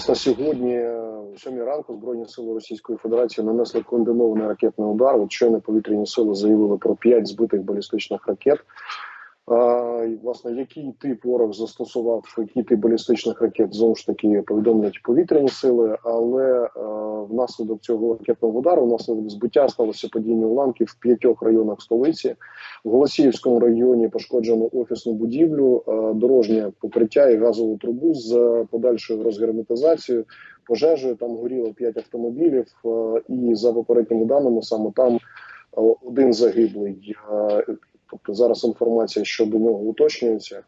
Власне, сьогодні, е, о 7 ранку, Збройні сили Російської Федерації нанесли комбінований ракетний удар. От щойно повітряні сили заявили про 5 збитих балістичних ракет. А, власне, який тип ворог застосував, який тип балістичних ракет знову ж таки повідомлять повітряні сили, але е, внаслідок цього ракетного удару, внаслідок збиття сталося падіння уламків в п'ятьох районах столиці. В Голосіївському районі пошкоджено офісну будівлю, е, дорожнє покриття і газову трубу з подальшою розгерметизацією. Пожежею там горіло 5 автомобілів, е, і за попередніми даними саме там е, один загиблий. Тобто зараз інформація щодо нього уточнюється.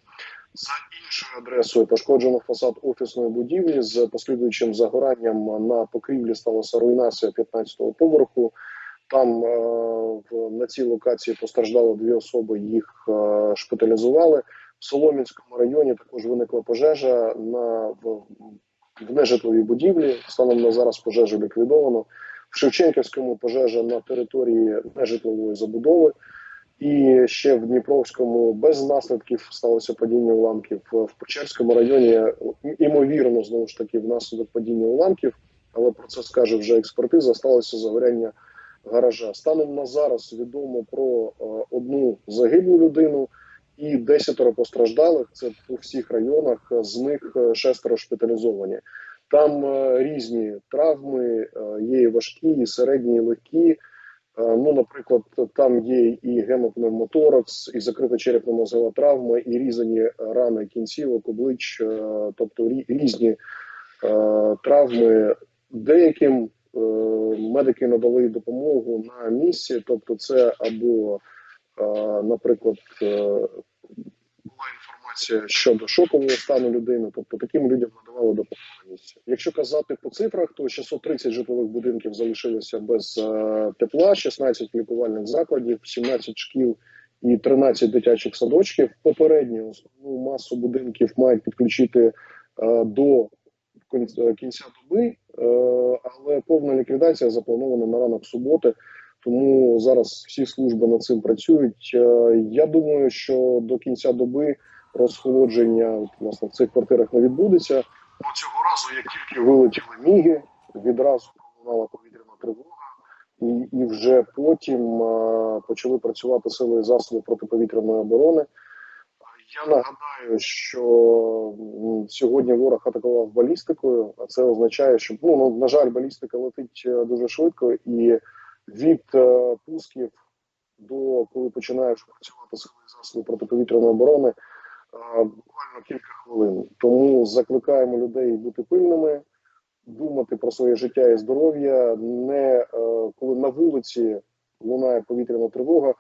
Іншою адресою пошкоджено фасад офісної будівлі з послідуючим загоранням на покрівлі сталася руйнація 15-го поверху. Там е, на цій локації постраждало дві особи, їх е, шпиталізували. В Соломінському районі також виникла пожежа на в, в нежитловій будівлі. Станом на зараз пожежу ліквідовано. В Шевченківському пожежа на території нежитлової забудови. І ще в Дніпровському без наслідків сталося падіння уламків. В Печерському районі імовірно знову ж таки внаслідок падіння уламків, але про це скаже вже експертиза. Сталося загоряння гаража. Станом на зараз відомо про е, одну загиблу людину і десятеро постраждалих. Це по всіх районах. З них е, шестеро шпиталізовані. Там е, різні травми, е, є і важкі, і середні, і легкі. Е, Ну, наприклад, там є і гемопневмоторакс, і закрита черепно-мозгова травма, і різані рани кінцівок, облич, е, тобто рі- різні е, травми. Деяким медики надали допомогу на місці, тобто це або, наприклад, була інформація щодо шокового стану людини, тобто таким людям надавали допомогу. Якщо казати по цифрах, то 630 житлових будинків залишилися без е, тепла, 16 лікувальних закладів, 17 шкіл і 13 дитячих садочків. Попередню основну масу будинків мають підключити е, до е, кінця доби, але повна ліквідація запланована на ранок суботи. Тому зараз всі служби над цим працюють. Я думаю, що до кінця доби розхолодження власне в цих квартирах не відбудеться. Бо цього разу, як тільки вилетіли міги, відразу пролунала повітряна тривога, і, і вже потім е, почали працювати сили і засоби протиповітряної оборони. Я нагадаю, що сьогодні ворог атакував балістикою, а це означає, що ну, ну на жаль, балістика летить е, дуже швидко, і від е, пусків до коли починаєш працювати сили засоби протиповітряної оборони, буквально кілька хвилин. Тому закликаємо людей бути пильними, думати про своє життя і здоров'я, не е, коли на вулиці лунає повітряна тривога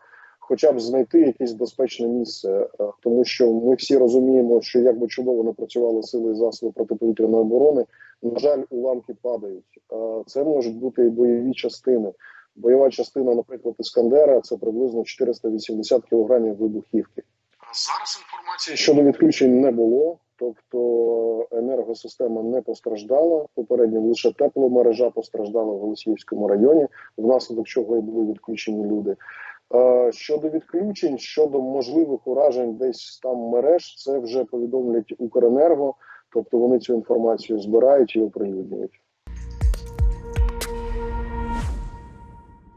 хоча б знайти якесь безпечне місце, е, тому що ми всі розуміємо, що як би чудово не працювали сили і засоби протиповітряної оборони, на жаль, уламки падають. Е, Це можуть бути і бойові частини. Бойова частина, наприклад, Іскандера, це приблизно 480 кілограмів вибухівки. Зараз інформації щодо відключень не було, тобто енергосистема не постраждала. Попередньо лише тепломережа постраждала в Голосіївському районі, внаслідок чого і були відключені люди. Е, Щодо відключень, щодо можливих уражень десь там мереж, це вже повідомлять Укренерго, тобто вони цю інформацію збирають і оприлюднюють.